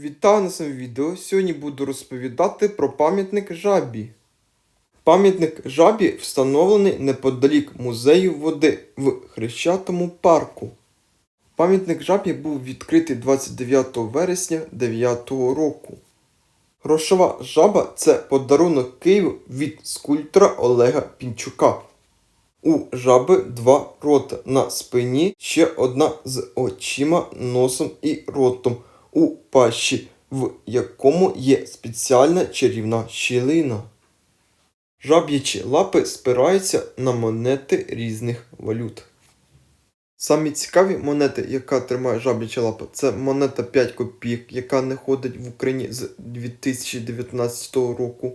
Вітаю на своєму відео. Сьогодні буду розповідати про пам'ятник жабі. Пам'ятник жабі встановлений неподалік музею води в Хрещатому парку. Пам'ятник жабі був відкритий 29 вересня 9 року. Грошова жаба це подарунок Києву від скульптора Олега Пінчука. У жаби два рота на спині, ще одна з очима, носом і ротом у пащі, в якому є спеціальна чарівна щілина. Жаб'ячі лапи спираються на монети різних валют. Самі цікаві монети, яка тримає жаб'яча лапа, це монета 5 копійок, яка не ходить в Україні з 2019 року.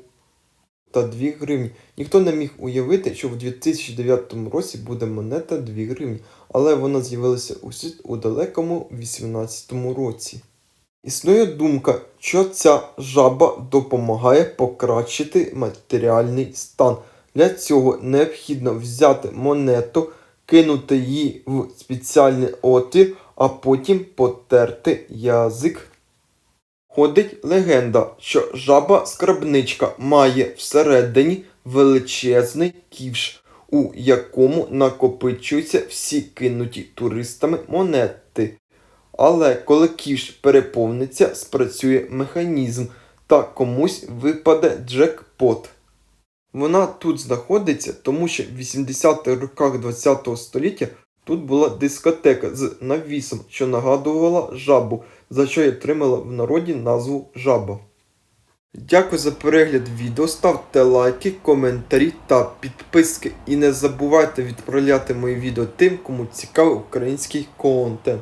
Та 2 гривні. Ніхто не міг уявити, що в 2009 році буде монета 2 гривні, але вона з'явилася у світ у далекому 18 році. Існує думка, що ця жаба допомагає покращити матеріальний стан. Для цього необхідно взяти монету, кинути її в спеціальний отвір, а потім потерти язик. Ходить легенда, що жаба-скарбничка має всередині величезний ківш, у якому накопичуються всі кинуті туристами монети. Але коли ківш переповниться, спрацює механізм та комусь випаде джекпот. Вона тут знаходиться, тому що в 80-х роках ХХ століття тут була дискотека з навісом, що нагадувала жабу, за що й отримала в народі назву жаба. Дякую за перегляд відео, ставте лайки, коментарі та підписки. І не забувайте відправляти мої відео тим, кому цікавий український контент.